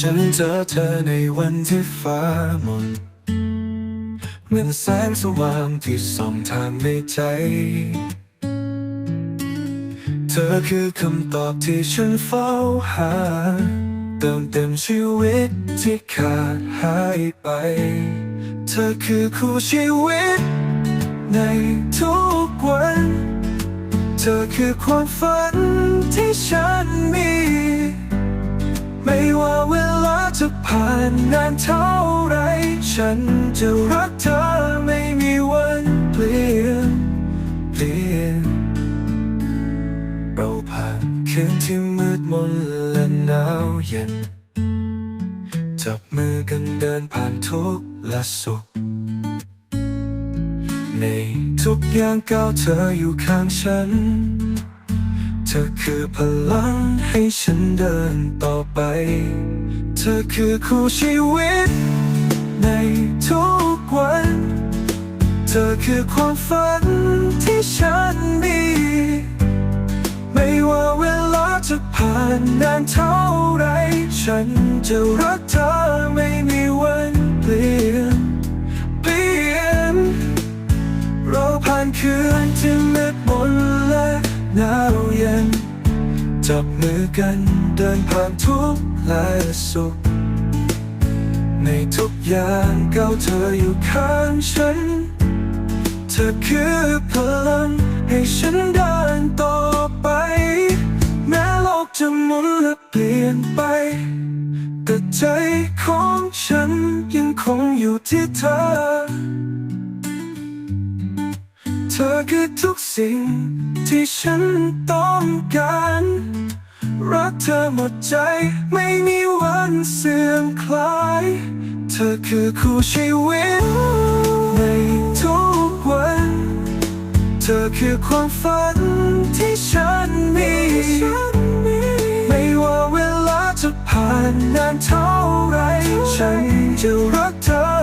ฉันเจอเธอในวันที่ฟ้ามนเหมือนแสงสว่างที่ส่องทางในใจ เธอคือคำตอบที่ฉันเฝ้าหา เติมเต็มชีวิตที่ขาดหายไป เธอคือคู่ชีวิต ในทุกวัน เธอคือความฝันที่ฉันมี จะผ่านนานเท่าไร ฉันจะรักเธอไม่มีวันเปลี่ยนเปลี่ยน เราผ่านคืนที่มืดมนและหนาวเย็น จับมือกันเดินผ่านทุกข์และสุข ในทุกอย่างก้าวเธออยู่ข้างฉัน ธอคือพลังให้ฉันเดินต่อไป เธอคือคู่ชีวิต ในทุกวัน เธอคือความฝันที่ฉันมี ไม่ว่าเวลาจะผ่านนานเท่าไร ฉันจะรักเธอไม่มีวันเปลี่ยน เปลี่ยน เราผ่านคืนที่มืดมนและหนาวเย็น จับมือกันเดินผ่านทุกและสุข ในทุกอย่างก้าวเธออยู่ข้างฉัน เธอคือพลังให้ฉันเดินต่อไป แม้โลกจะหมุนและเปลี่ยนไป แต่ใจของฉันยังคงอยู่ที่เธอ เธอคือทุกสิ่งที่ฉันต้องการ เธอหมดใจไม่มีวันเสื่อมคลาย เธอคือคู่ชีวิตในทุกวัน เธอคือความฝันที่ฉันมี ไม่ว่าเวลาจะผ่านนานเท่าไร ฉันจะรักเธอ